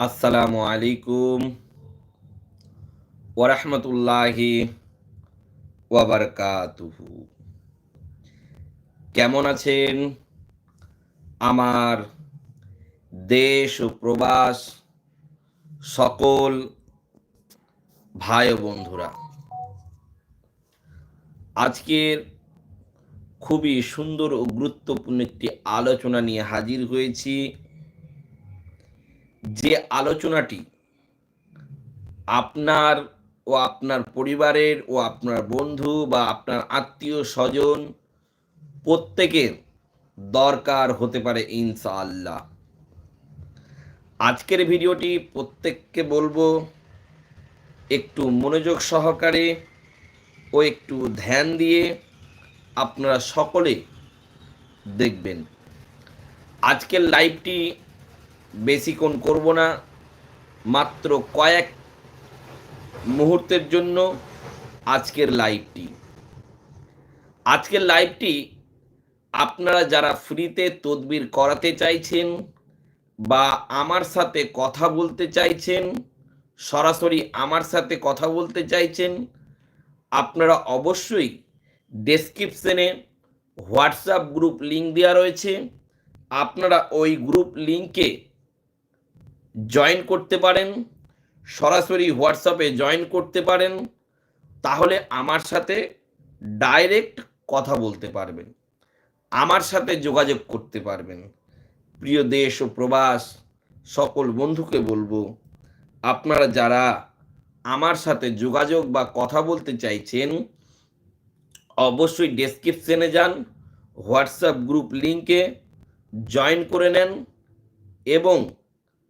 আসসালামু আলাইকুম ওরহমতুল্লাহি ওয়াবারকাতুহু কেমন আছেন? আমার দেশ ও প্রবাস সকল ভাই ও বন্ধুরা, আজকের খুবই সুন্দর ও গুরুত্বপূর্ণ একটি আলোচনা নিয়ে হাজির হয়েছি। যে আলোচনাটি আপনার ও আপনার পরিবারের ও আপনার বন্ধু বা আপনার আত্মীয় স্বজন প্রত্যেকের দরকার হতে পারে ইনশাআল্লাহ। আজকের ভিডিওটি প্রত্যেককে বলব একটু মনোযোগ সহকারে ও একটু ধ্যান দিয়ে আপনারা সকলে দেখবেন। আজকের লাইভটি বেশিক্ষণ করব না, মাত্র কয়েক মুহূর্তের জন্য আজকের লাইভটি আজকের লাইভটি আপনারা যারা ফ্রিতে তদবির করাতে চাইছেন বা আমার সাথে কথা বলতে চাইছেন, সরাসরি আমার সাথে কথা বলতে চাইছেন, আপনারা অবশ্যই ডেসক্রিপশনে হোয়াটসঅ্যাপ গ্রুপ লিঙ্ক দেওয়া রয়েছে। আপনারা ওই গ্রুপ লিঙ্কে জয়েন করতে পারেন, সরাসরি হোয়াটসঅ্যাপে জয়েন করতে পারেন, তাহলে আমার সাথে ডাইরেক্ট কথা বলতে পারবেন, আমার সাথে যোগাযোগ করতে পারবেন। প্রিয় দেশ ও প্রবাস, সকল বন্ধুকে বলব, আপনারা যারা আমার সাথে যোগাযোগ বা কথা বলতে চাইছেন, অবশ্যই ডেসক্রিপশনে যান হোয়াটসঅ্যাপ গ্রুপ লিঙ্কে জয়েন করে নেন এবং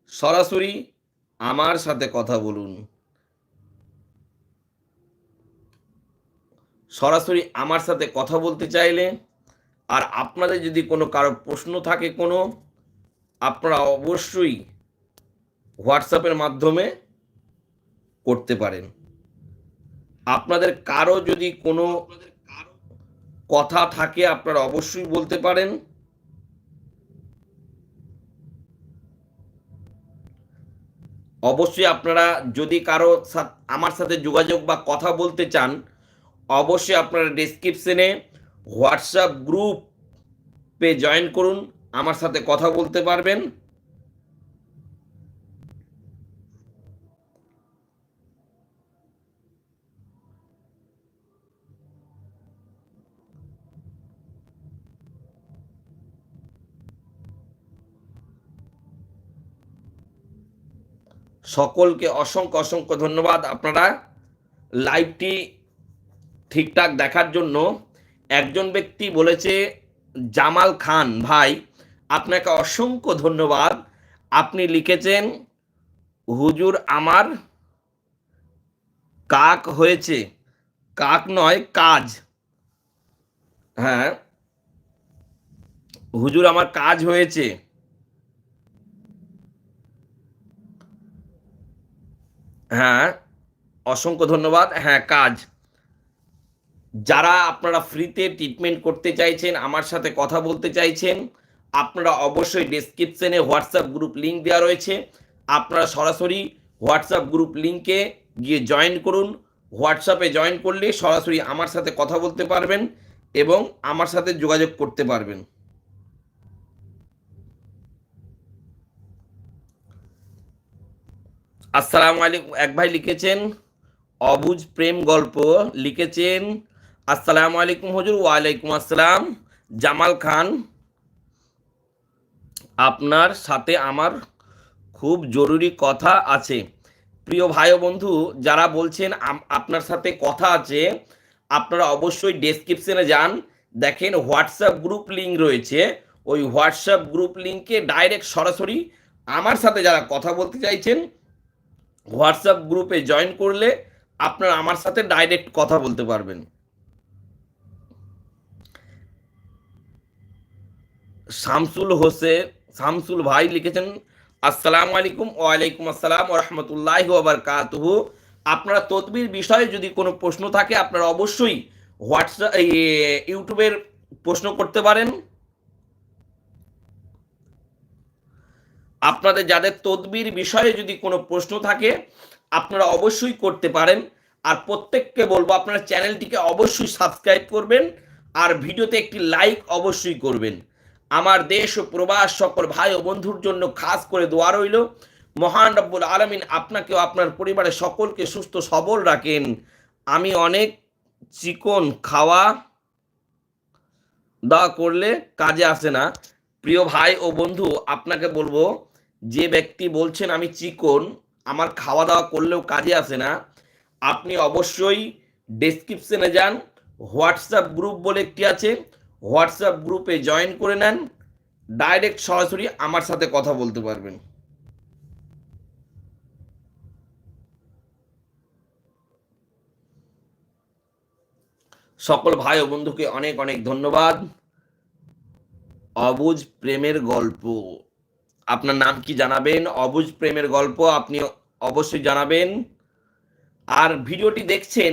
সরাসরি আমার সাথে কথা বলুন। সরাসরি আমার সাথে কথা বলতে চাইলে আর আপনাদের যদি কোনো কারও প্রশ্ন থাকে কোনো, আপনারা অবশ্যই হোয়াটসঅ্যাপের মাধ্যমে করতে পারেন। আপনাদের কারও যদি কোনো কথা থাকে, আপনারা অবশ্যই বলতে পারেন। অবশ্যই আপনারা যদি কারও আমার সাথে যোগাযোগ বা কথা বলতে চান, অবশ্যই আপনারা ডিসক্রিপশনে হোয়াটসঅ্যাপ গ্রুপে জয়েন করুন, আমার সাথে কথা বলতে পারবেন। সকলকে অসংখ্য অসংখ্য ধন্যবাদ। আপনারা লাইভটি ঠিকঠাক দেখার জন্য। একজন ব্যক্তি বলেছে, জামাল খান, ভাই, আপনাকে অসংখ্য ধন্যবাদ। আপনি লিখেছেন, হুজুর আমার কাক হয়েছে। কাক নয়, কাজ। হ্যাঁ হুজুর আমার কাজ হয়েছে। হ্যাঁ অসংখ্য ধন্যবাদ। হ্যাঁ কাজ। যারা আপনারা ফ্রিতে ট্রিটমেন্ট করতে চাইছেন, আমার সাথে কথা বলতে চাইছেন, আপনারা অবশ্যই ডিসক্রিপশনে হোয়াটসঅ্যাপ গ্রুপ লিঙ্ক দেওয়া রয়েছে। আপনারা সরাসরি হোয়াটসঅ্যাপ গ্রুপ লিঙ্কে গিয়ে জয়েন করুন। হোয়াটসঅ্যাপে জয়েন করলে সরাসরি আমার সাথে কথা বলতে পারবেন এবং আমার সাথে যোগাযোগ করতে পারবেন। আসসালামু আলাইকুম। এক ভাই লিখেছেন, অবুজ প্রেম গল্প লিখেছেন, আসসালামু আলাইকুম হজুর, ওয়ালাইকুম আসসালাম। জামাল খান, আপনার সাথে আমার খুব জরুরি কথা আছে। প্রিয় ভাই বন্ধু, যারা বলছেন আপনার সাথে কথা আছে, আপনারা অবশ্যই ডেসক্রিপশনে যান। দেখেন হোয়াটসঅ্যাপ গ্রুপ লিঙ্ক রয়েছে। ওই হোয়াটসঅ্যাপ গ্রুপ লিঙ্কে ডাইরেক্ট সরাসরি আমার সাথে যারা কথা বলতে চাইছেন হোয়াটসঅ্যাপ গ্রুপে জয়েন করলে আপনারা আমার সাথে ডাইরেক্ট কথা বলতে পারবেন। শামসুল হোসেন, শামসুল ভাই লিখেছেন, আসসালামু আলাইকুম, ওয়ালাইকুম আসসালাম রহমতুল্লাহ ওবরকাতহু। আপনারা তদবির বিষয়ে যদি কোনো প্রশ্ন থাকে, আপনারা অবশ্যই হোয়াটসঅ্যাপ ইউটিউবের প্রশ্ন করতে পারেন। আপনাদের যাদের তদবির বিষয়ে যদি কোনো প্রশ্ন থাকে, আপনারা অবশ্যই করতে পারেন। আর প্রত্যেককে বলব, আপনারা চ্যানেলটিকে অবশ্যই সাবস্ক্রাইব করবেন আর ভিডিওতে একটি লাইক অবশ্যই করবেন। আমার দেশ ও প্রবাস সকল ভাই ও বন্ধুর জন্য খাস করে দোয়া রইল। মহান রব্বুল আলমিন আপনাকেও আপনার পরিবারের সকলকে সুস্থ সবল রাখেন। আমি অনেক চিকন খাওয়া দাওয়া করলে কাজে আসে না। প্রিয় ভাই ও বন্ধু, আপনাকে বলব যে ব্যক্তি বলছেন আমি চিকন, আমার খাওয়া দাওয়া করলেও কাজে আসে না, আপনি অবশ্যই ডেসক্রিপশনে যান হোয়াটসঅ্যাপ গ্রুপ বলে একটি আছে হোয়াটসঅ্যাপ গ্রুপে জয়েন করে নেন ডাইরেক্ট সরাসরি আমার সাথে কথা বলতে পারবেন। সকল ভাই ও বন্ধুকে অনেক অনেক ধন্যবাদ। অবুজ প্রেমের গল্প। আপনার নাম কি জানাবেন? অবুজ প্রেমের গল্প আপনি অবশ্যই জানাবেন। আর ভিডিওটি দেখছেন,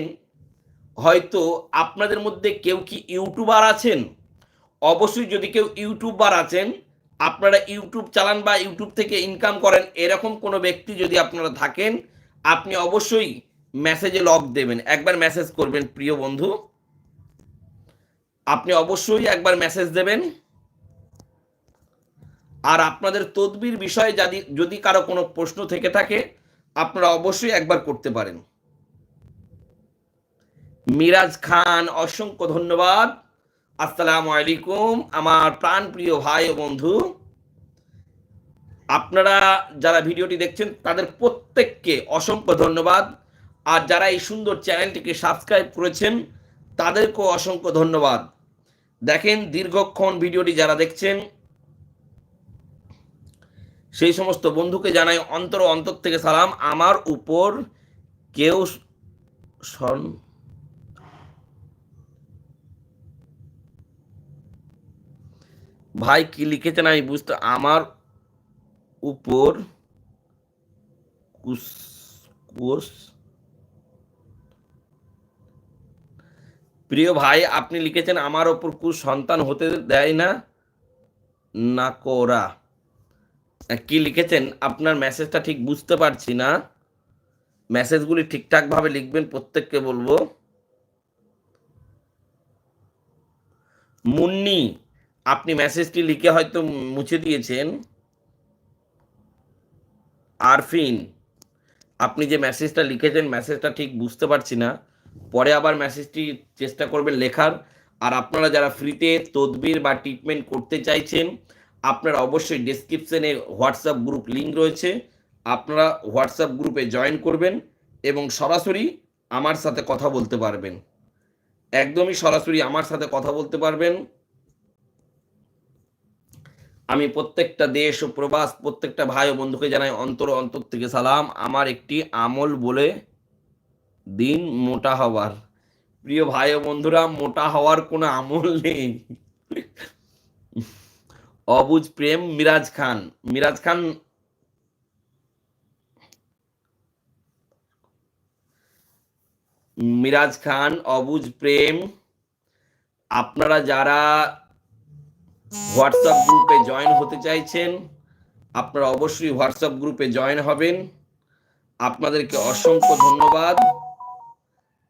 হয়তো আপনাদের মধ্যে কেউ কি ইউটিউবার আছেন? অবশ্যই যদি কেউ ইউটিউবার আছেন, আপনারা ইউটিউব চালান বা ইউটিউব থেকে ইনকাম করেন, এরকম কোনো ব্যক্তি যদি আপনারা থাকেন, আপনি অবশ্যই মেসেজে লক দেবেন। একবার মেসেজ করবেন, প্রিয় বন্ধু। আপনি অবশ্যই একবার মেসেজ দেবেন। আর আপনাদের তদবির বিষয়ে যদি যদি কারও কোনো প্রশ্ন থেকে থাকে, আপনারা অবশ্যই একবার করতে পারেন। মিরাজ খান, অসংখ্য ধন্যবাদ। আসসালামু আলাইকুম, আমার প্রাণ প্রিয় ভাই ও বন্ধু। আপনারা যারা ভিডিওটি দেখছেন, তাদের প্রত্যেককে অসংখ্য ধন্যবাদ। আর যারা এই সুন্দর চ্যানেলটিকে সাবস্ক্রাইব করেছেন, তাদেরকেও অসংখ্য ধন্যবাদ। দেখেন, দীর্ঘক্ষণ ভিডিওটি যারা দেখছেন সেই সমস্ত বন্ধুকে জানাই অন্তর অন্তর থেকে সালাম। আমার উপর কেউ সন ভাই, কি লিখেছেন আমি বুঝতে আমার উপর কুস প্রিয় ভাই, আপনি লিখেছেন, আমার ওপর কুস সন্তান হতে দেয় না না কোরা। কি লিখেছেন? আপনার মেসেজটা ঠিক বুঝতে পারছি না। মেসেজগুলি ঠিকঠাকভাবে লিখবেন, প্রত্যেককে বলব। মুন্নি, আপনি মেসেজটি লিখে হয়তো মুছে দিয়েছেন। আরফিন, আপনি যে মেসেজটা লিখেছেন মেসেজটা ঠিক বুঝতে পারছি না। পরে আবার মেসেজটি চেষ্টা করবেন লেখার। আর আপনারা যারা ফ্রিতে তদবির বা ট্রিটমেন্ট করতে চাইছেন আপনারা অবশ্যই ডিসক্রিপশনে হোয়াটসঅ্যাপ গ্রুপ লিঙ্ক রয়েছে। আপনারা হোয়াটসঅ্যাপ গ্রুপে জয়েন করবেন এবং সরাসরি আমার সাথে কথা বলতে পারবেন। একদমই সরাসরি আমার সাথে কথা বলতে পারবেন। আমি প্রত্যেকটা দেশ ও প্রবাস, প্রত্যেকটা ভাই ও বন্ধুকে জানাই অন্তর অন্তর থেকে সালাম। আমার একটি আমল বলে দিন মোটা হওয়ার। প্রিয় ভাই ও বন্ধুরা, মোটা হওয়ার কোনো আমল নেই। অবুজ প্রেম মিরাজ খান। মিরাজ খান মিরাজ খান, অবুজ প্রেম। আপনারা যারা হোয়াটসঅ্যাপ গ্রুপে জয়েন হতে চাইছেন, আপনারা অবশ্যই হোয়াটসঅ্যাপ গ্রুপে জয়েন হবেন। আপনাদেরকে অসংখ্য ধন্যবাদ।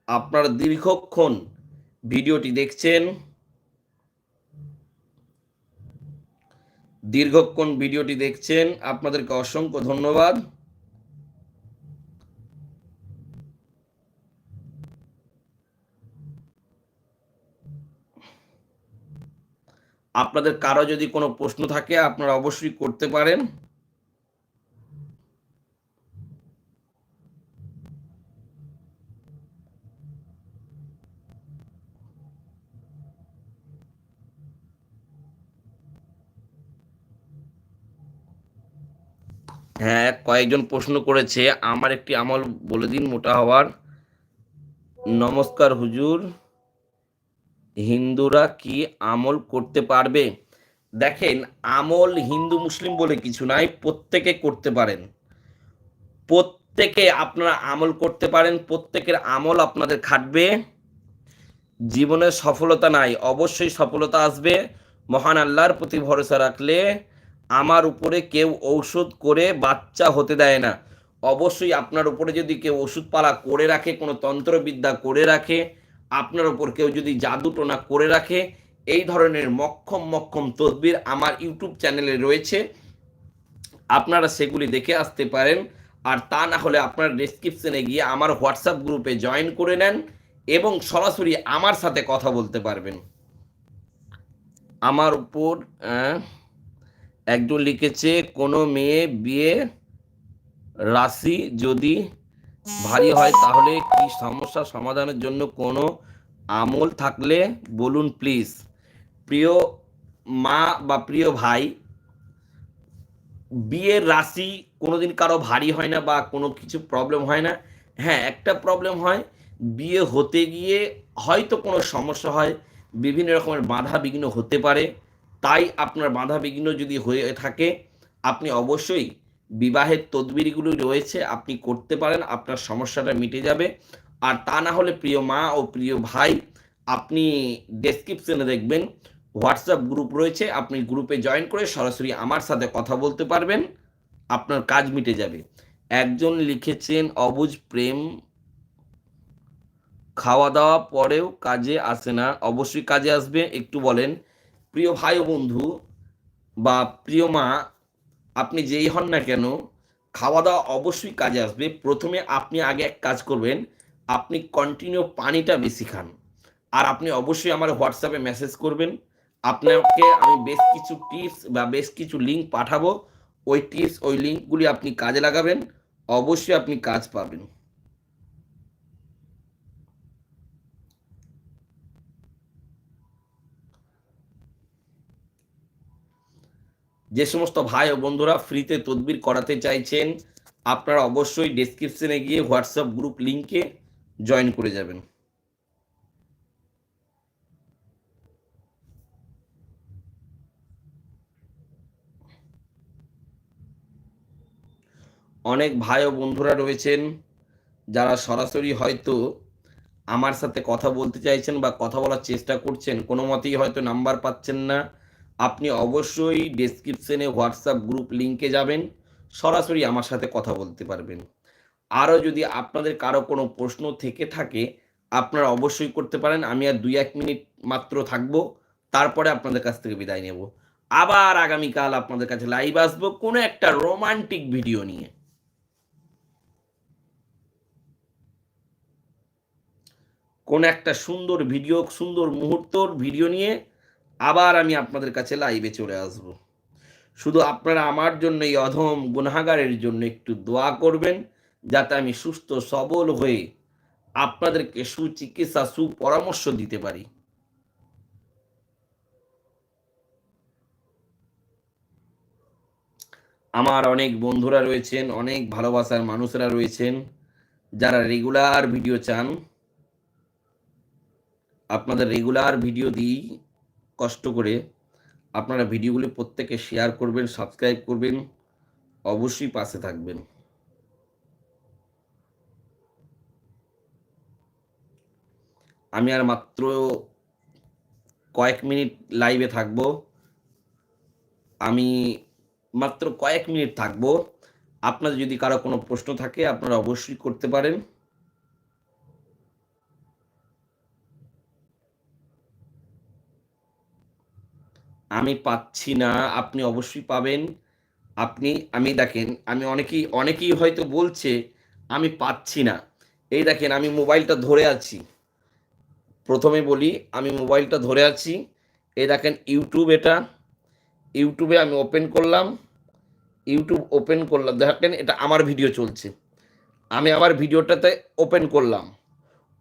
আপনারা দীর্ঘক্ষণ ভিডিওটি দেখছেন। দীর্ঘক্ষণ ভিডিওটি দেখছেন, আপনাদেরকে অসংখ্য ধন্যবাদ। আপনাদের কারও যদি কোনো প্রশ্ন থাকে, আপনারা অবশ্যই করতে পারেন। হ্যাঁ কয়েকজন প্রশ্ন করেছে। আমার একটি আমল বলে দিন, মোটা হওয়ার। নমস্কার হুজুর, হিন্দুরা কি আমল করতে পারবে? দেখেন, আমল হিন্দু মুসলিম বলে কিছু নাই, প্রত্যেকে করতে পারেন। প্রত্যেকে আপনারা আমল করতে পারেন, প্রত্যেকের আমল আপনাদের খাটবে। জীবনে সফলতা নাই, অবশ্যই সফলতা আসবে। মহান আল্লাহর প্রতি ভরসা রাখলে আমার উপরে কেউ ঔষধ করে বাচ্চা হতে দেয় না। অবশ্যই আপনার উপরে যদি কেউ ওষুধপালা করে রাখে, কোনো তন্ত্রবিদ্যা করে রাখে, আপনার উপর কেউ যদি জাদু টোনা করে রাখে, এই ধরনের মক্ষম মক্ষম তদবির আমার ইউটিউব চ্যানেলে রয়েছে। আপনারা সেগুলি দেখে আসতে পারেন। আর তা না হলে আপনার ডিসক্রিপশনে গিয়ে আমার হোয়াটসঅ্যাপ গ্রুপে জয়েন করে নেন এবং সরাসরি আমার সাথে কথা বলতে পারবেন। আমার উপর একজন লিখেছে, কোনো মেয়ে বিয়ে রাশি যদি ভারী হয়, তাহলে কি সমস্যা সমাধানের জন্য কোনো আমল থাকলে বলুন প্লিজ প্রিয় মা বা প্রিয় ভাই বিয়ের রাশি কোনোদিন কারও ভারী হয় না বা কোনো কিছু প্রবলেম হয় না। হ্যাঁ একটা প্রবলেম হয়, বিয়ে হতে গিয়ে হয়তো কোনো সমস্যা হয়, বিভিন্ন রকমের বাধা বিঘ্ন হতে পারে। তাই আপনার বাধা বিঘ্ন যদি হয়ে থাকে, আপনি অবশ্যই বিবাহের তদবিরগুলো রয়েছে, আপনি করতে পারেন, আপনার সমস্যাটা মিটে যাবে। আর তা না হলে প্রিয় মা ও প্রিয় ভাই, আপনি ডেসক্রিপশনে দেখবেন হোয়াটসঅ্যাপ গ্রুপ রয়েছে, আপনি গ্রুপে জয়েন করে সরাসরি আমার সাথে কথা বলতে পারবেন, আপনার কাজ মিটে যাবে। একজন লিখেছেন, অবুজ প্রেম খাওয়া দাওয়া পরেও কাজে আসে না। অবশ্যই কাজে আসবে, একটু বলেন প্রিয় ভাই ও বন্ধু বা প্রিয় মা, আপনি যেই হন না কেন খাওয়া দাওয়া অবশ্যই কাজে আসবে। প্রথমে আপনি আগে এক কাজ করবেন, আপনি কন্টিনিউ পানিটা বেশি খান। আর আপনি অবশ্যই আমার হোয়াটসঅ্যাপে মেসেজ করবেন। আপনাকে আমি বেশ কিছু টিপস বা বেশ কিছু লিঙ্ক পাঠাবো। ওই টিপস ওই লিঙ্কগুলি আপনি কাজে লাগাবেন। অবশ্যই আপনি কাজ পাবেন। যে সমস্ত ভাই ও বন্ধুরা ফ্রিতে তদবির করাতে চাইছেন, আপনারা অবশ্যই ডেসক্রিপশনে গিয়ে হোয়াটসঅ্যাপ গ্রুপ লিংকে জয়েন করে যাবেন। অনেক ভাই ও বন্ধুরা রয়েছেন, যারা সরাসরি হয়তো আমার সাথে কথা বলতে চাইছেন বা কথা বলার চেষ্টা করছেন, কোনো মতেই হয়তো নাম্বার পাচ্ছেন না। আপনি অবশ্যই ডেসক্রিপশনে হোয়াটসঅ্যাপ গ্রুপ লিংকে যাবেন, সরাসরি আমার সাথে কথা বলতে পারবেন। আরও যদি আপনাদের কারও কোনো প্রশ্ন থেকে থাকে, আপনারা অবশ্যই করতে পারেন। আমি আর দুই এক মিনিট মাত্র থাকব, তারপরে আপনাদের কাছ থেকে বিদায় নেব। আবার আগামীকাল আপনাদের কাছে লাইভ আসব কোনো একটা রোমান্টিক ভিডিও নিয়ে। কোন একটা সুন্দর ভিডিও সুন্দর মুহূর্তর ভিডিও নিয়ে আবার আমি আপনাদের কাছে লাইভে চলে আসব। শুধু আপনারা আমার জন্য এই অধম গুনাগারের জন্য একটু দোয়া করবেন, যাতে আমি সুস্থ, সবল হয়ে আপনাদেরকে সুচিকিৎসা, সুপরামর্শ দিতে পারি। আমার অনেক বন্ধুরা রয়েছেন, অনেক ভালোবাসার মানুষরা রয়েছেন, যারা রেগুলার ভিডিও চান। আপনাদের রেগুলার ভিডিও দিই। কষ্ট করে আপনারা ভিডিওগুলি প্রত্যেকে শেয়ার করবেন সাবস্ক্রাইব করবেন, অবশ্যই পাশে থাকবেন। আমি আর মাত্র কয়েক মিনিট লাইভে থাকব। আমি মাত্র কয়েক মিনিট থাকব। আপনাদের যদি কারও কোনো প্রশ্ন থাকে, আপনারা অবশ্যই করতে পারেন। আমি পাচ্ছি না, আপনি অবশ্যই পাবেন। আপনি, আমি দেখেন, আমি অনেকেই অনেকেই হয়তো বলছে, আমি পাচ্ছি না। এই দেখেন, আমি মোবাইলটা ধরে আছি। প্রথমে বলি, আমি মোবাইলটা ধরে আছি। এই দেখেন, ইউটিউব এটা। ইউটিউবে আমি ওপেন করলাম। ইউটিউব ওপেন করলাম। দেখেন, এটা আমার ভিডিও চলছে। আমি আমার ভিডিওটাতে ওপেন করলাম।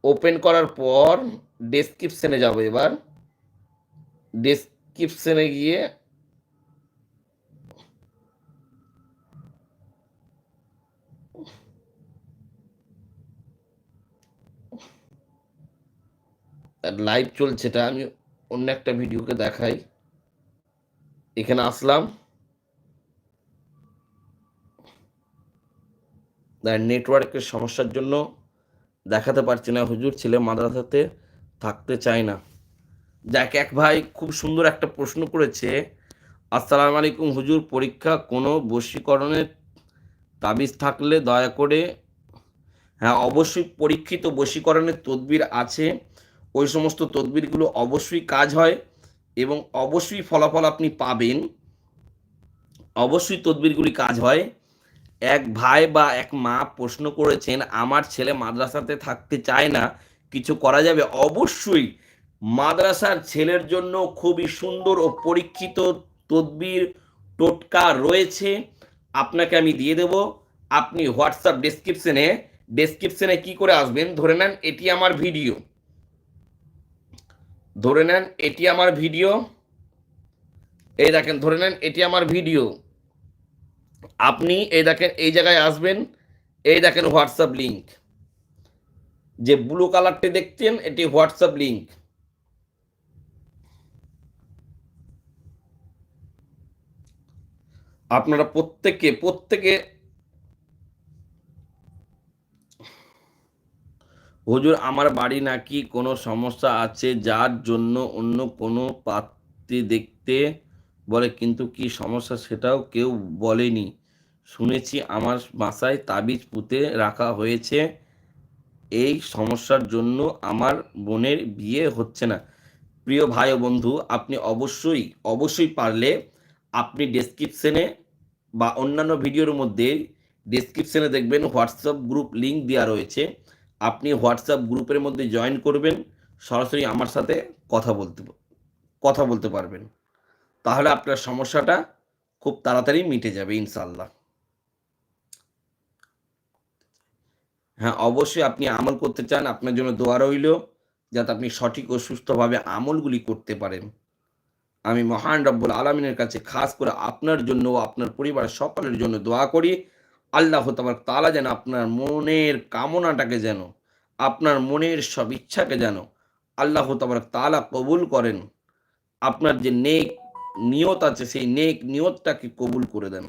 ওপেন করার পর ডেসক্রিপশানে যাব এবার। ডেসক্রিপশনে গিয়ে লাইভ চলছে, এটা আমি অন্য একটা ভিডিওকে দেখাই। এখানে আসলাম। নেটওয়ার্কের সমস্যার জন্য দেখাতে পারছি না। হুজুর ছেলে মাদ্রাসাতে থাকতে চায় না। যাক এক ভাই খুব সুন্দর একটা প্রশ্ন করেছে, আসসালামু আলাইকুম হুজুর, পরীক্ষা কোনো বশীকরণের তাবিজ থাকলে দয়া করে হ্যাঁ অবশ্যই পরীক্ষিত বশীকরণের তদবির আছে। ওই সমস্ত তদবিরগুলো অবশ্যই কাজ হয় এবং অবশ্যই ফলাফল আপনি পাবেন। অবশ্যই তদবিরগুলি কাজ হয়। এক ভাই বা এক মা প্রশ্ন করেছেন, আমার ছেলে মাদ্রাসাতে থাকতে চায় না, কিছু করা যাবে? অবশ্যই মাদ্রাসার ছেলের জন্য খুবই সুন্দর ও পরীক্ষিত তদবির, টোটকা রয়েছে। আপনাকে আমি দিয়ে দেব। আপনি হোয়াটসঅ্যাপ ডেসক্রিপশনে ডেসক্রিপশনে কি করে আসবেন? ধরে নেন এটি আমার ভিডিও। ধরে নেন এটি আমার ভিডিও। এই দেখেন, ধরে নেন এটি আমার ভিডিও। আপনি এই দেখেন, এই জায়গায় আসবেন। এই দেখেন হোয়াটসঅ্যাপ লিংক। যে ব্লু কালারটি দেখছেন, এটি হোয়াটসঅ্যাপ লিংক। আপনারা প্রত্যেকে প্রত্যেকে হুজুর, আমার বাড়ি নাকি কোনো সমস্যা আছে? যার জন্য অন্য কোনো পাত্রী দেখতে বলে, কিন্তু কি সমস্যা সেটাও কেউ বলেনি। শুনেছি আমার বাসায় তাবিজ পুঁতে রাখা হয়েছে। এই সমস্যার জন্য আমার বোনের বিয়ে হচ্ছে না। প্রিয় ভাই বন্ধু, আপনি অবশ্যই অবশ্যই পারলে আপনি ডেসক্রিপশনে বা অন্যান্য ভিডিওর মধ্যে ডেসক্রিপশনে দেখবেন হোয়াটসঅ্যাপ গ্রুপ লিঙ্ক দেওয়া রয়েছে। আপনি হোয়াটসঅ্যাপ গ্রুপের মধ্যে জয়েন করবেন, সরাসরি আমার সাথে কথা বলতে কথা বলতে পারবেন। তাহলে আপনার সমস্যাটা খুব তাড়াতাড়ি মিটে যাবে ইনশাল্লাহ হ্যাঁ অবশ্যই আপনি আমল করতে চান, আপনার জন্য দোয়া রইল, যাতে আপনি সঠিক ও সুস্থভাবে আমলগুলি করতে পারেন। আমি মহান রব্বুল আলমিনের কাছে খাস করে আপনার জন্য আপনার পরিবারের সকলের জন্য দোয়া করি। আল্লাহ তোমার তালা যেন আপনার মনের কামনাটাকে যেন, আপনার মনের সব ইচ্ছাকে যেন আল্লাহ তোমার তালা কবুল করেন। আপনার যে নেক নিয়ত আছে, সেই নেক নিয়তটাকে কবুল করে দেন।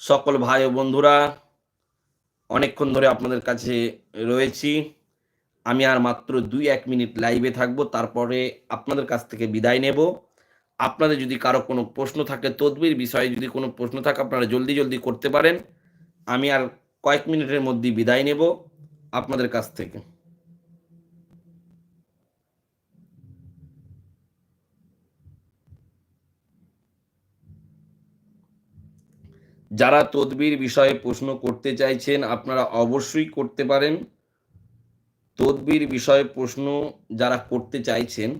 সকল ভাই ও বন্ধুরা, অনেকক্ষণ ধরে আপনাদের কাছে রয়েছি। আমি আর মাত্র দুই, এক মিনিট লাইভে থাকব, তারপরে আপনাদের কাছ থেকে বিদায় নেব। আপনাদের যদি কারও কোনো প্রশ্ন থাকে, তদবির বিষয়ে যদি কোনো প্রশ্ন থাকে, আপনারা জলদি জলদি করতে পারেন। আমি আর কয়েক মিনিটের মধ্যে বিদায় নেব আপনাদের কাছ থেকে। যারা তদবির বিষয়ে প্রশ্ন করতে চাইছেন, আপনারা অবশ্যই করতে পারেন। তদবির বিষয়ে প্রশ্ন যারা করতে চাইছেন,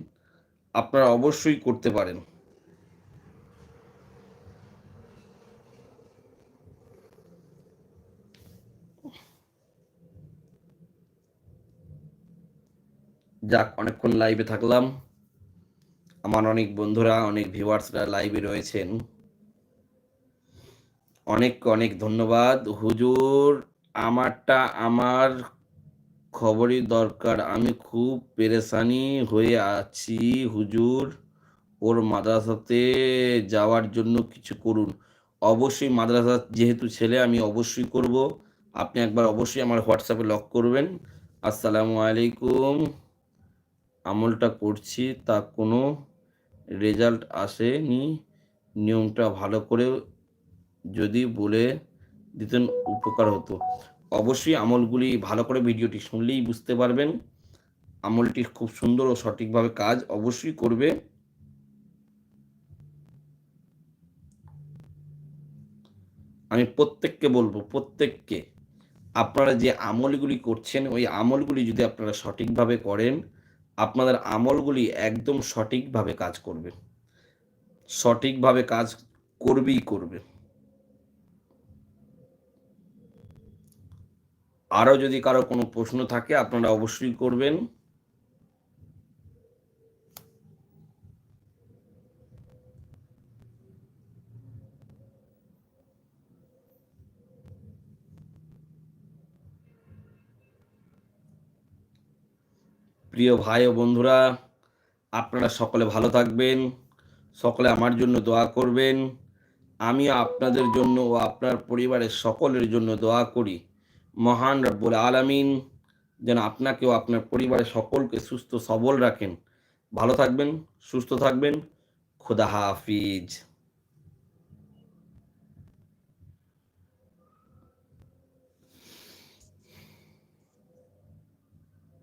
আপনারা অবশ্যই করতে পারেন। যাক, অনেকক্ষণ লাইভে থাকলাম। আমার অনেক বন্ধুরা, অনেক ভিউয়ার্সরা লাইভে রয়েছেন। অনেক অনেক ধন্যবাদ। হুজুর, আমারটা আমার খবরই দরকার। আমি খুব পেরেশানি হয়ে আছি, হুজুর। ওর মাদ্রাসাতে যাওয়ার জন্য কিছু করুন। অবশ্যই মাদ্রাসা যেহেতু ছেলে, আমি অবশ্যই করব। আপনি একবার অবশ্যই আমার হোয়াটসঅ্যাপে লক করবেন। আসসালামু আলাইকুম। আমলটা করছি, তা কোনো রেজাল্ট আসেনি। নিয়মটা ভালো করে যদি বলে দিতেন, উপকার হতো। অবশ্যই আমলগুলি ভালো করে ভিডিওটি শুনলেই বুঝতে পারবেন। আমলটি খুব সুন্দর ও সঠিকভাবে কাজ অবশ্যই করবে। আমি প্রত্যেককে বলব, প্রত্যেককে। আপনারা যে আমলগুলি করছেন, ওই আমলগুলি যদি আপনারা সঠিকভাবে করেন, আপনাদের আমলগুলি একদম সঠিকভাবে কাজ করবে। সঠিকভাবে কাজ করবেই করবে। আরও যদি কারও কোনো প্রশ্ন থাকে, আপনারা অবশ্যই করবেন। প্রিয় ভাই ও বন্ধুরা, আপনারা সকলে ভালো থাকবেন, সকলে আমার জন্য দোয়া করবেন। আমি আপনাদের জন্য ও আপনার পরিবারের সকলের জন্য দোয়া করি। মহান রব্বুল আলমিন যেন আপনাকেও আপনার পরিবারের সকলকে সুস্থ সবল রাখেন। ভালো থাকবেন, সুস্থ থাকবেন। খুদা হাফিজ।